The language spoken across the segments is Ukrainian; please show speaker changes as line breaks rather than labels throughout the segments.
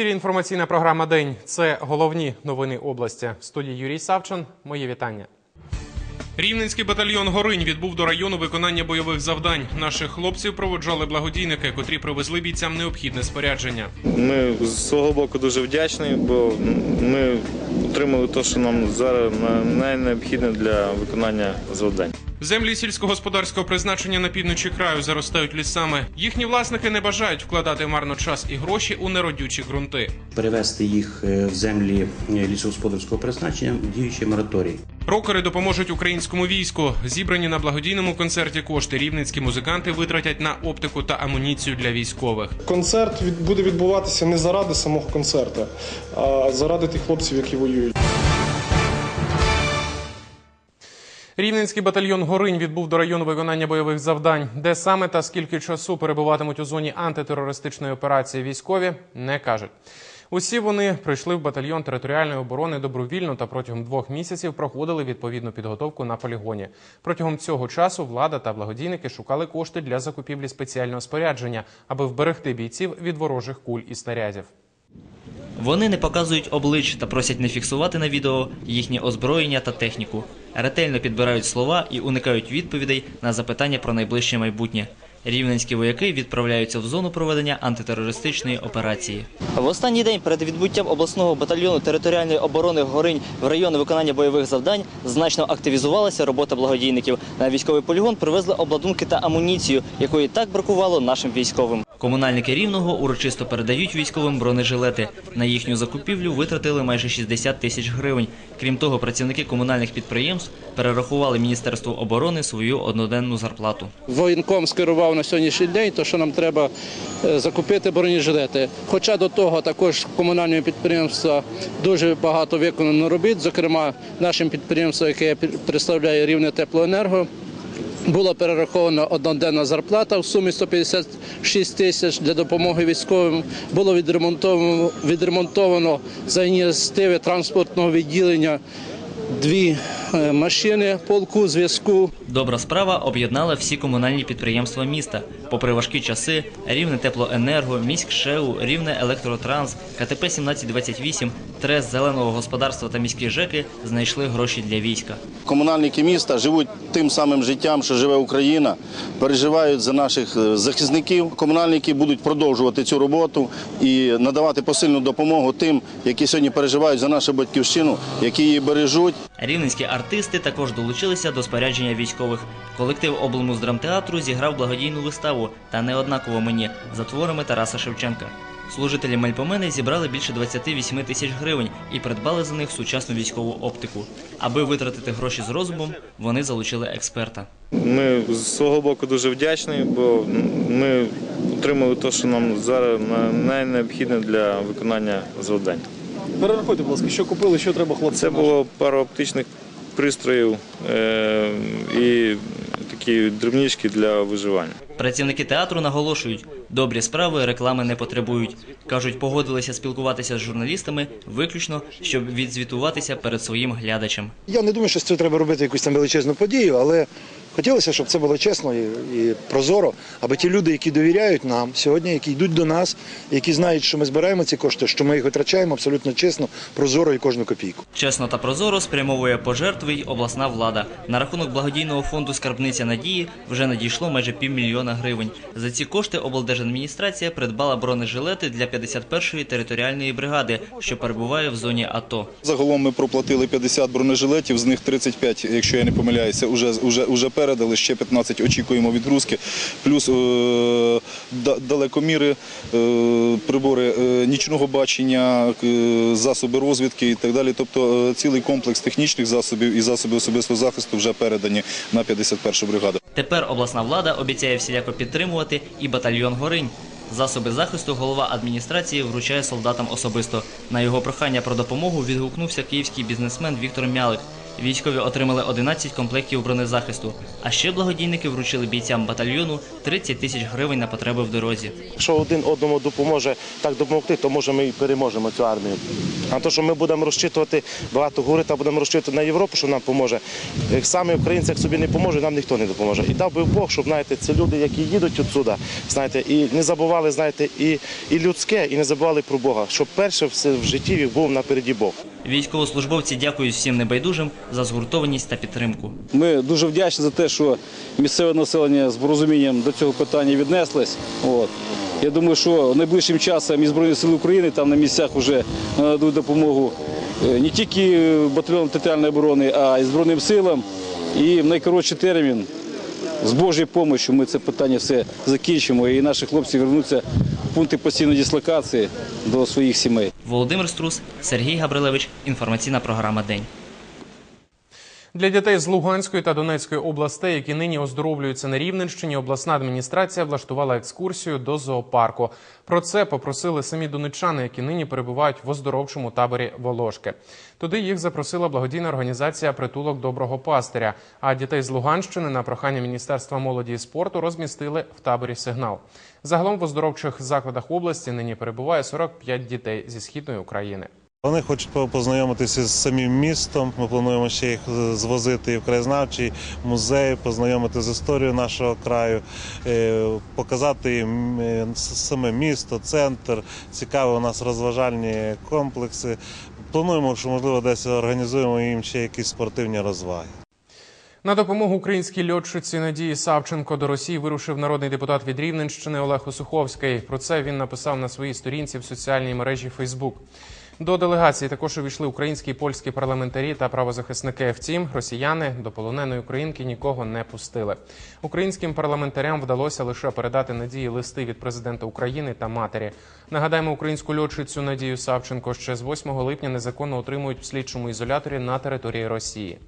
Ефірі інформаційна програма День. Це головні новини області. В студії Юрій Савчин. Моє вітання. Рівненський батальйон Горинь відбув до району виконання бойових завдань. Наших хлопців проводжали благодійники, котрі привезли бійцям необхідне спорядження.
Ми з свого боку дуже вдячні, бо ми отримали те, що нам зараз на- найнеобхідне для виконання завдань.
Землі сільськогосподарського призначення на півночі краю заростають лісами. Їхні власники не бажають вкладати марно час і гроші у неродючі ґрунти.
перевести їх е, в землі е, лісогосподарського призначення діючий мораторій.
Рокери допоможуть українському війську. Зібрані на благодійному концерті кошти рівненські музиканти витратять на оптику та амуніцію для військових.
Концерт буде відбуватися не заради самого концерту, а заради тих хлопців, які воюють.
Рівненський батальйон Горинь відбув до району виконання бойових завдань. Де саме та скільки часу перебуватимуть у зоні антитерористичної операції військові, не кажуть. Усі вони прийшли в батальйон територіальної оборони добровільно та протягом двох місяців проходили відповідну підготовку на полігоні. Протягом цього часу влада та благодійники шукали кошти для закупівлі спеціального спорядження, аби вберегти бійців від ворожих куль і снарядів.
Вони не показують облич та просять не фіксувати на відео їхнє озброєння та техніку. Ретельно підбирають слова і уникають відповідей на запитання про найближче майбутнє. Рівненські вояки відправляються в зону проведення антитерористичної операції. В останній день перед відбуттям обласного батальйону територіальної оборони Горинь в райони виконання бойових завдань значно активізувалася робота благодійників. На військовий полігон привезли обладунки та амуніцію, якої так бракувало нашим військовим. Комунальники рівного урочисто передають військовим бронежилети. На їхню закупівлю витратили майже 60 тисяч гривень. Крім того, працівники комунальних підприємств перерахували Міністерству оборони свою одноденну зарплату.
Воєнком скерував на сьогоднішній день, то що нам треба е, закупити бронежилети. Хоча до того також комунальні підприємства дуже багато виконано робіт, зокрема нашим підприємством, яке представляє рівне теплоенерго. Була перерахована одноденна зарплата в сумі 156 тисяч для допомоги військовим. Було відремонтовано, відремонтовано за ініціативи транспортного відділення дві машини полку зв'язку.
Добра справа об'єднала всі комунальні підприємства міста. Попри важкі часи, рівне теплоенерго, міськшеу, рівне електротранс, КТП 1728, трес зеленого господарства та міські ЖЕКи знайшли гроші для війська.
Комунальники міста живуть тим самим життям, що живе Україна, переживають за наших е, захисників. Комунальники будуть продовжувати цю роботу і надавати посильну допомогу тим, які сьогодні переживають за нашу батьківщину, які її бережуть.
Рівненські артисти також долучилися до спорядження військових. Колектив облмуздрамтеатру зіграв благодійну виставу та неоднаково мені за творами Тараса Шевченка. Служителі Мельпомени зібрали більше 28 тисяч гривень і придбали за них сучасну військову оптику. Аби витратити гроші з розумом, вони залучили експерта.
Ми з свого боку дуже вдячні, бо ми отримали те, що нам зараз на- найнеобхідне для виконання завдань.
Перерахуйте, будь ласка, що купили, що треба хлопцям.
Це було пара оптичних пристроїв е, і такі дрібнички для виживання.
Працівники театру наголошують, добрі справи реклами не потребують. Кажуть, погодилися спілкуватися з журналістами виключно, щоб відзвітуватися перед своїм глядачем.
Я не думаю, що з цього треба робити якусь там величезну подію, але хотілося, щоб це було чесно і, і прозоро, аби ті люди, які довіряють нам сьогодні, які йдуть до нас, які знають, що ми збираємо ці кошти, що ми їх витрачаємо абсолютно чесно, прозоро і кожну копійку.
Чесно та прозоро спрямовує пожертви й обласна влада. На рахунок благодійного фонду Скарбниця надії вже надійшло майже півмільйона гривень. За ці кошти облдержадміністрація придбала бронежилети для 51-ї територіальної бригади, що перебуває в зоні АТО.
Загалом ми проплатили 50 бронежилетів, з них 35, якщо я не помиляюся, уже, уже, уже передали, ще 15 очікуємо відгрузки, плюс е, далекоміри, е, прибори е, нічного бачення, засоби розвідки і так далі. Тобто цілий комплекс технічних засобів і засоби особистого захисту вже передані на 51 бригаду.
Тепер обласна влада обіцяє всіляко підтримувати і батальйон Горинь. Засоби захисту голова адміністрації вручає солдатам особисто. На його прохання про допомогу відгукнувся київський бізнесмен Віктор Мялик. Військові отримали 11 комплектів бронезахисту, а ще благодійники вручили бійцям батальйону 30 тисяч гривень на потреби в дорозі.
Якщо один одному допоможе так допомогти, то може ми і переможемо цю армію. А то, що ми будемо розчитувати, багато говорити, а будемо розчитувати на Європу, що нам поможе. Як самі українці як собі не поможе, нам ніхто не допоможе. І дав би Бог, щоб знаєте, це люди, які їдуть відсюди, знаєте, і не забували, знаєте, і, і людське, і не забували про Бога. Щоб перше все в житті був напереді Бог.
Військовослужбовці дякують всім небайдужим за згуртованість та підтримку.
Ми дуже вдячні за те, що місцеве населення з порозумінням до цього питання віднеслось. От. Я думаю, що найближчим часом і Збройні Сили України там на місцях вже нададуть допомогу е, не тільки батальйону територіальної оборони, а й Збройним силам. І в найкоротший термін з Божою допомогою ми це питання все закінчимо, і наші хлопці вернуться в пункти постійної дислокації до своїх сімей.
Володимир Струс, Сергій Габрилевич. Інформаційна програма День.
Для дітей з Луганської та Донецької областей, які нині оздоровлюються на Рівненщині, обласна адміністрація влаштувала екскурсію до зоопарку. Про це попросили самі донечани, які нині перебувають в оздоровчому таборі Волошки. Туди їх запросила благодійна організація Притулок доброго пастиря. А дітей з Луганщини на прохання Міністерства молоді і спорту розмістили в таборі Сигнал. Загалом в оздоровчих закладах області нині перебуває 45 дітей зі східної України.
Вони хочуть познайомитися з самим містом. Ми плануємо ще їх е, звозити в краєзнавчий музей, познайомити з історією нашого краю, е, показати їм е, саме місто, центр. Цікаві у нас розважальні комплекси. Плануємо, що можливо десь організуємо їм ще якісь спортивні розваги.
На допомогу українській льотчиці Надії Савченко до Росії вирушив народний депутат від Рівненщини Олег Осуховський. Про це він написав на своїй сторінці в соціальній мережі Фейсбук. До делегації також увійшли українські і польські парламентарі та правозахисники. Втім, росіяни до полоненої українки нікого не пустили. Українським парламентарям вдалося лише передати надії листи від президента України та матері. Нагадаємо, українську льотчицю Надію Савченко ще з 8 липня незаконно отримують в слідчому ізоляторі на території Росії.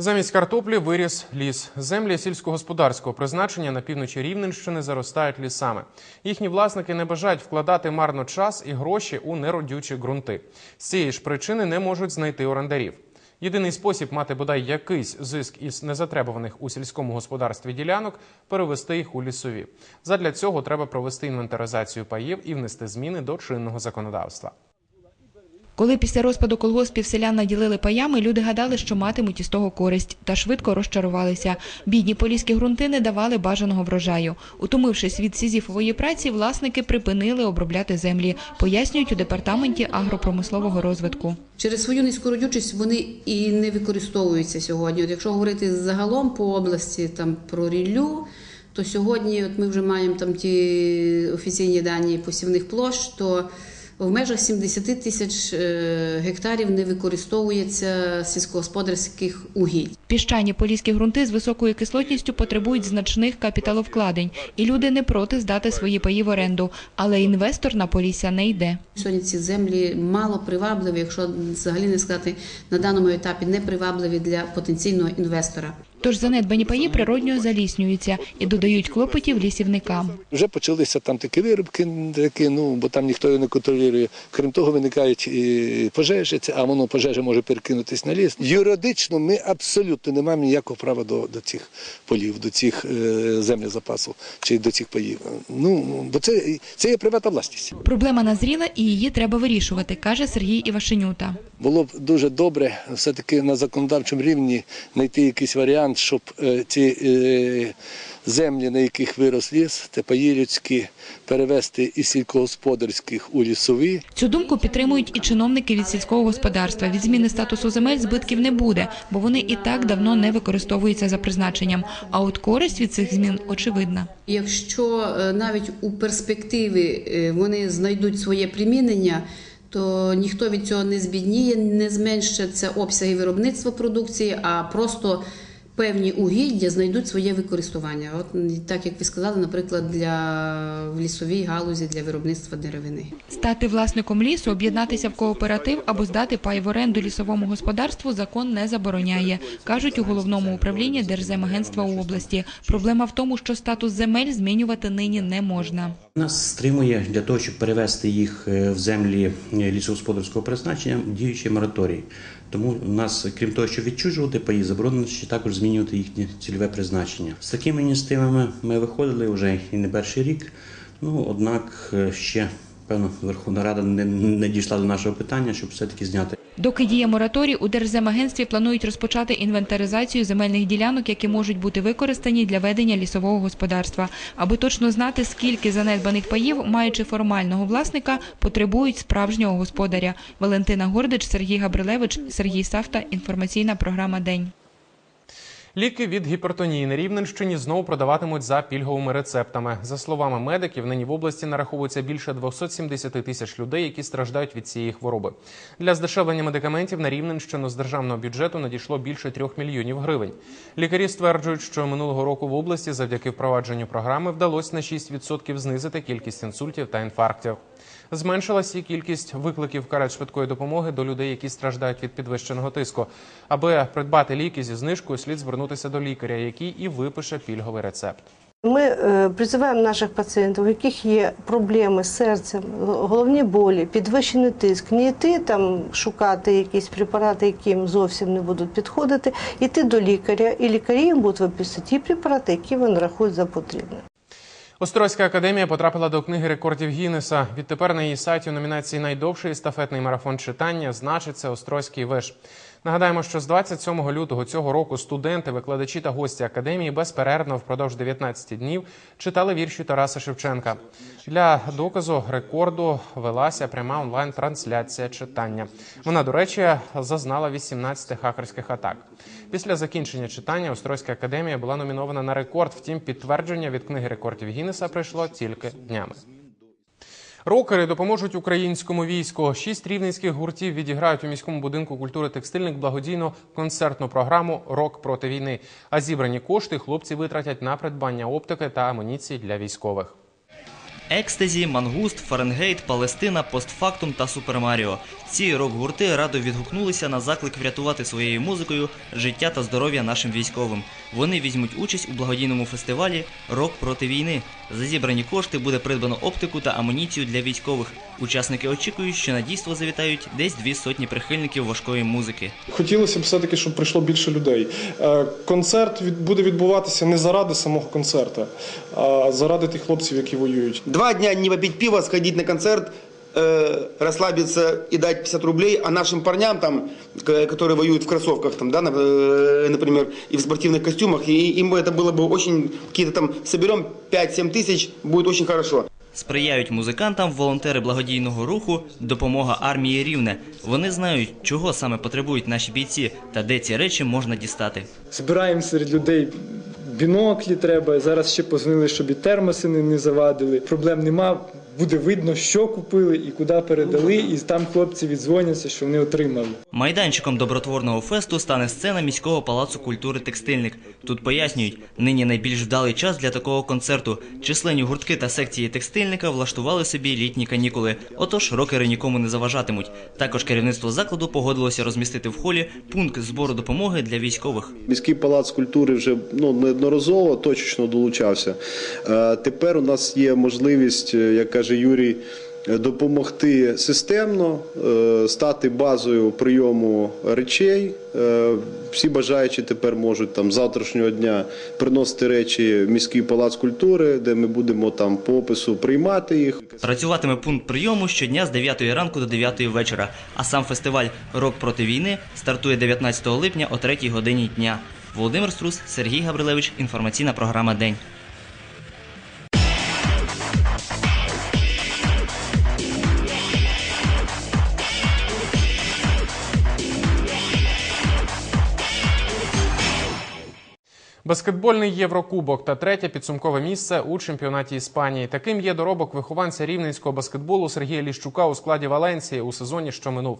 Замість картоплі виріс ліс. Землі сільськогосподарського призначення на півночі Рівненщини заростають лісами. Їхні власники не бажають вкладати марно час і гроші у неродючі ґрунти. З цієї ж причини не можуть знайти орендарів. Єдиний спосіб мати бодай якийсь зиск із незатребуваних у сільському господарстві ділянок перевести їх у лісові. Задля цього треба провести інвентаризацію паїв і внести зміни до чинного законодавства.
Коли після розпаду колгоспів селян наділили паями, люди гадали, що матимуть із того користь, та швидко розчарувалися. Бідні поліські ґрунти не давали бажаного врожаю. Утомившись від сізіфової праці, власники припинили обробляти землі, пояснюють у департаменті агропромислового розвитку.
Через свою низьку родючість вони і не використовуються сьогодні. От якщо говорити загалом по області там про ріллю, то сьогодні от ми вже маємо там ті офіційні дані посівних площ, то в межах 70 тисяч е, гектарів не використовується сільськогосподарських угідь.
Піщані поліські ґрунти з високою кислотністю потребують значних капіталовкладень, і люди не проти здати свої паї в оренду, але інвестор на полісся не йде.
Сьогодні ці землі мало привабливі, якщо взагалі не сказати на даному етапі не привабливі для потенційного інвестора.
Тож занедбані паї природньо заліснюються і додають клопотів лісівникам.
Вже почалися там такі виробки, такі, ну, бо там ніхто його не контролює. Крім того, виникають і пожежі, а воно пожежа може перекинутись на ліс. Юридично ми абсолютно не маємо ніякого права до, до цих полів, до цих е, землі запасу чи до цих паїв. Ну, бо це, це є приватна власність.
Проблема назріла і її треба вирішувати, каже Сергій Івашенюта.
Було б дуже добре все-таки на законодавчому рівні знайти якийсь варіант, щоб е, ці е, землі, на яких вирос ліс, те паї людські, перевести із сільськогосподарських у лісові.
Цю думку підтримують і чиновники від сільського господарства. Від зміни статусу земель збитків не буде, бо вони і так давно не використовуються за призначенням. А от користь від цих змін очевидна.
Якщо е, навіть у перспективі вони знайдуть своє примінення, то ніхто від цього не збідніє, не зменшаться обсяги виробництва продукції, а просто певні угіддя знайдуть своє використання. От так як ви сказали, наприклад, для в лісовій галузі для виробництва деревини.
Стати власником лісу, об'єднатися в кооператив або здати пай в оренду лісовому господарству закон не забороняє, кажуть у головному управлінні Держземагентства у області. Проблема в тому, що статус земель змінювати нині не можна.
Нас стримує для того, щоб перевести їх е, в землі е, лісогосподарського призначення діючий мораторій. Тому у нас, крім того, що відчужувати паї, заборонено ще також змінювати їхнє цільове призначення. З такими ініціативами ми виходили вже і не перший рік. Ну однак е, ще певно Верховна Рада не, не дійшла до нашого питання, щоб все-таки зняти.
Доки діє мораторій, у Держземагентстві планують розпочати інвентаризацію земельних ділянок, які можуть бути використані для ведення лісового господарства. Аби точно знати, скільки занедбаних паїв, маючи формального власника, потребують справжнього господаря. Валентина Гордич, Сергій Габрилевич, Сергій Савта. Інформаційна програма День.
Ліки від гіпертонії на Рівненщині знову продаватимуть за пільговими рецептами. За словами медиків, нині в області нараховується більше 270 тисяч людей, які страждають від цієї хвороби. Для здешевлення медикаментів на Рівненщину з державного бюджету надійшло більше трьох мільйонів гривень. Лікарі стверджують, що минулого року в області завдяки впровадженню програми вдалося на 6% знизити кількість інсультів та інфарктів. Зменшилася і кількість викликів карет швидкої допомоги до людей, які страждають від підвищеного тиску. Аби придбати ліки зі знижкою, слід звернутися до лікаря, який і випише пільговий рецепт.
Ми е, призиваємо наших пацієнтів, у яких є проблеми з серцем, головні болі, підвищений тиск, не йти там шукати якісь препарати, які їм зовсім не будуть підходити, йти до лікаря, і лікарі їм будуть виписати ті препарати, які вони рахують за потрібне.
Острозька академія потрапила до книги рекордів Гіннеса. Відтепер на її сайті у номінації Найдовший естафетний марафон читання значиться Острозький виш. Нагадаємо, що з 27 лютого цього року студенти, викладачі та гості академії безперервно впродовж 19 днів читали вірші Тараса Шевченка. Для доказу рекорду велася пряма онлайн-трансляція читання. Вона, до речі, зазнала 18 хакерських атак. Після закінчення читання Острозька академія була номінована на рекорд. Втім, підтвердження від книги рекордів Гіннеса прийшло тільки днями. Рокери допоможуть українському війську. Шість рівненських гуртів відіграють у міському будинку культури текстильник благодійну концертну програму Рок проти війни. А зібрані кошти хлопці витратять на придбання оптики та амуніції для військових.
Екстезі, Мангуст, Фаренгейт, Палестина, Постфактум та Супер Маріо. Ці рок-гурти радо відгукнулися на заклик врятувати своєю музикою життя та здоров'я нашим військовим. Вони візьмуть участь у благодійному фестивалі Рок проти війни. За зібрані кошти буде придбано оптику та амуніцію для військових. Учасники очікують, що на дійство завітають десь дві сотні прихильників важкої музики.
Хотілося б все-таки, щоб прийшло більше людей. Е, Концерт буде відбуватися не заради самого концерту, а заради тих хлопців, які воюють.
Два дня не попить пиво, сходить на концерт, э, расслабиться и дать 50 рублей, а нашим парням, там, к- которые воюют в кроссовках, там, да, на- э, например, и в спортивных костюмах, и им бы это было бы очень, какие-то там, соберем 5-7 тысяч, будет очень хорошо.
Сприяють музикантам волонтери благодійного руху Допомога армії Рівне. Вони знають, чого саме потребують наші бійці та де ці речі можна дістати.
Збираємо серед людей біноклі треба. Зараз ще позвонили, щоб і термоси не, не завадили. Проблем нема. Буде видно, що купили і куди передали, і там хлопці віддзвоняться, що вони отримали.
Майданчиком добротворного фесту стане сцена міського палацу культури Текстильник. Тут пояснюють, нині найбільш вдалий час для такого концерту. Численні гуртки та секції текстильника влаштували собі літні канікули. Отож, рокери нікому не заважатимуть. Також керівництво закладу погодилося розмістити в холі пункт збору допомоги для військових.
Міський палац культури вже ну, неодноразово точечно долучався. Е, Тепер у нас є можливість, е, як каже Юрій, е, допомогти системно, е, стати базою прийому речей. Е, Всі бажаючі тепер можуть там завтрашнього дня приносити речі в міський палац культури, де ми будемо там по опису приймати їх.
Працюватиме пункт прийому щодня з 9 ранку до 9 вечора. А сам фестиваль Рок проти війни стартує 19 липня о 3 годині дня. Володимир Струс, Сергій Габрилевич. Інформаційна програма День.
Баскетбольний Єврокубок та третє підсумкове місце у чемпіонаті Іспанії. Таким є доробок вихованця рівненського баскетболу Сергія Ліщука у складі Валенції у сезоні, що минув.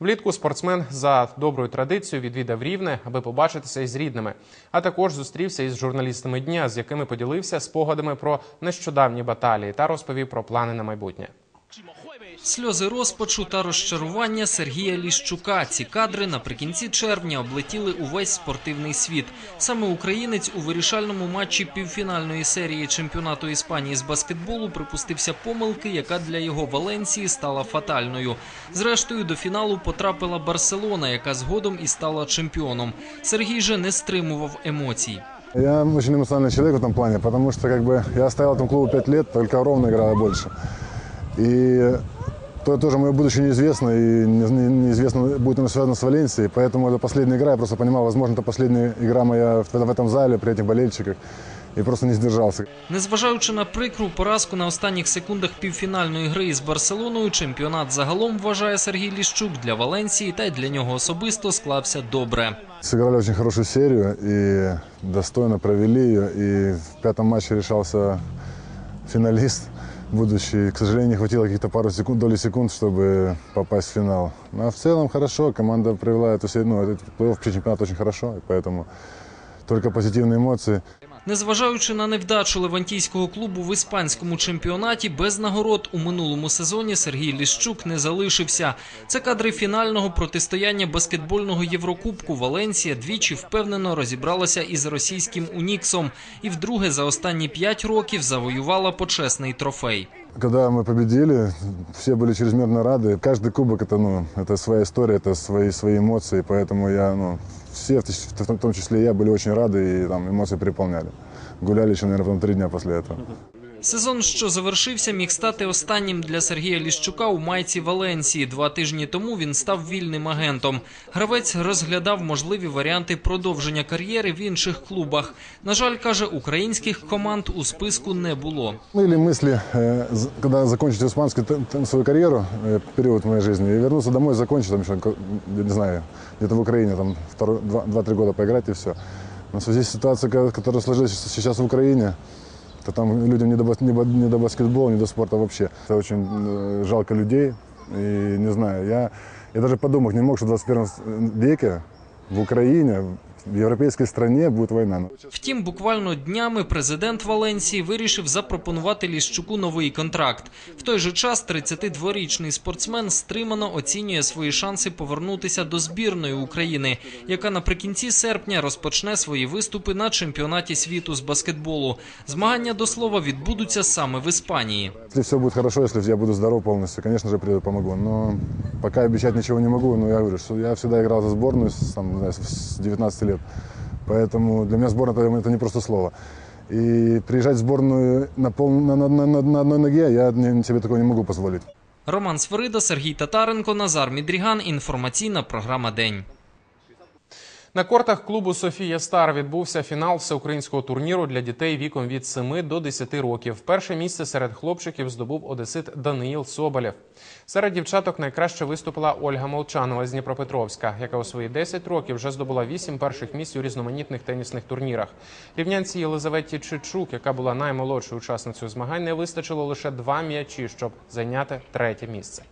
Влітку спортсмен за доброю традицією відвідав рівне, аби побачитися із рідними. А також зустрівся із журналістами дня, з якими поділився спогадами про нещодавні баталії та розповів про плани на майбутнє.
Сльози розпачу та розчарування Сергія Ліщука. Ці кадри наприкінці червня облетіли увесь спортивний світ. Саме українець у вирішальному матчі півфінальної серії чемпіонату Іспанії з баскетболу припустився помилки, яка для його Валенції стала фатальною. Зрештою, до фіналу потрапила Барселона, яка згодом і стала чемпіоном. Сергій же не стримував емоцій.
Я очень эмоциональный человек в этом плане, потому что как бы я стоял в этом клубу 5 лет, только ровно играла больше. И то тоже мое будущее неизвестно, и не- не- неизвестно, будет оно связано с Валенсией, поэтому это последняя игра, я просто понимал, возможно, это последняя игра моя в, в этом зале, при этих болельщиках, и просто не сдержался.
Незважаючи на прикру поразку на останніх секундах півфінальної гри із Барселоною, чемпіонат загалом вважає Сергій Ліщук для Валенсії та й для нього особисто склався добре.
Сыграли очень хорошую серию и достойно провели ее. И в пятом матче решался финалист будущий. К сожалению, не хватило каких-то пару секунд, доли секунд, чтобы попасть в финал. Ну, а в целом хорошо. Команда провела эту серию, ну, этот плей-офф чемпионат очень хорошо. И поэтому только позитивные эмоции.
Незважаючи на невдачу левантійського клубу в іспанському чемпіонаті, без нагород у минулому сезоні Сергій Ліщук не залишився. Це кадри фінального протистояння баскетбольного Єврокубку. Валенсія двічі впевнено розібралася із російським Уніксом і вдруге за останні п'ять років завоювала почесний трофей.
Когда мы победили, все были чрезмерно рады. Каждый кубок это, ну, это своя история, это свои, свои эмоции. Поэтому я, ну, все, в в том числе и я, были очень рады и там эмоции переполняли. Гуляли еще, наверное, потом три дня после этого.
Сезон, що завершився, міг стати останнім для Сергія Ліщука у майці Валенсії. Два тижні тому він став вільним агентом. Гравець розглядав можливі варіанти продовження кар'єри в інших клубах. На жаль, каже, українських команд у списку не було.
Были мысли, э, з- когда закончить испанскую т- т- свою карьеру, э, период в моей жизни, и вернуться домой, закончить там еще, ко- я не знаю, где-то в Украине, там второй- два- два-три года поиграть и все. Но в связи с ситуацией, ко- которая сложилась сейчас в Украине, то там людям не до, не не до баскетбола, не до спорта вообще. Это очень э, жалко людей, и не знаю, я, я даже подумать не мог, что в 21 веке в Украине, в европейской стране будет война. Ну,
Втім, буквально днями президент Валенсії вирішив запропонувати Ліщуку новий контракт. В той же час 32-річний спортсмен стримано оцінює свої шанси повернутися до збірної України, яка наприкінці серпня розпочне свої виступи на чемпіонаті світу з баскетболу. Змагання до слова відбудуться саме в Іспанії.
Если все будет хорошо, если я буду здоров полностью, конечно же, приеду, помогу. Но пока обещать ничего не могу, но я говорю, я всегда играл за сборную с, там, не знаю, с 19 лет. Поэтому для меня сборная это, это не просто слово. И приезжать в сборную на, пол, на, на, на, на- на одной ноге я не- себе такого не могу позволить.
Роман Свирида, Сергій Татаренко, Назар Мідріган. Інформаційна програма День.
На кортах клубу Софія Стар відбувся фінал всеукраїнського турніру для дітей віком від 7 до 10 років. Перше місце серед хлопчиків здобув одесит Даниїл Соболєв. Серед дівчаток найкраще виступила Ольга Молчанова з Дніпропетровська, яка у свої 10 років вже здобула 8 перших місць у різноманітних тенісних турнірах. Рівнянці Єлизаветі Чичук, яка була наймолодшою учасницею змагань, не вистачило лише два м'ячі, щоб зайняти третє місце.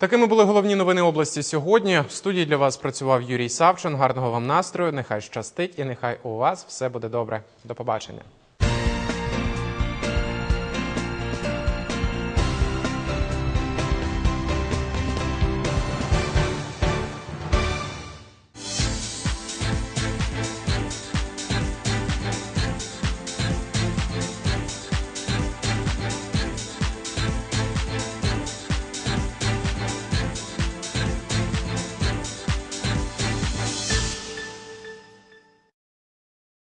Такими були головні новини області сьогодні. В студії для вас працював Юрій Савчин. Гарного вам настрою. Нехай щастить і нехай у вас все буде добре. До побачення.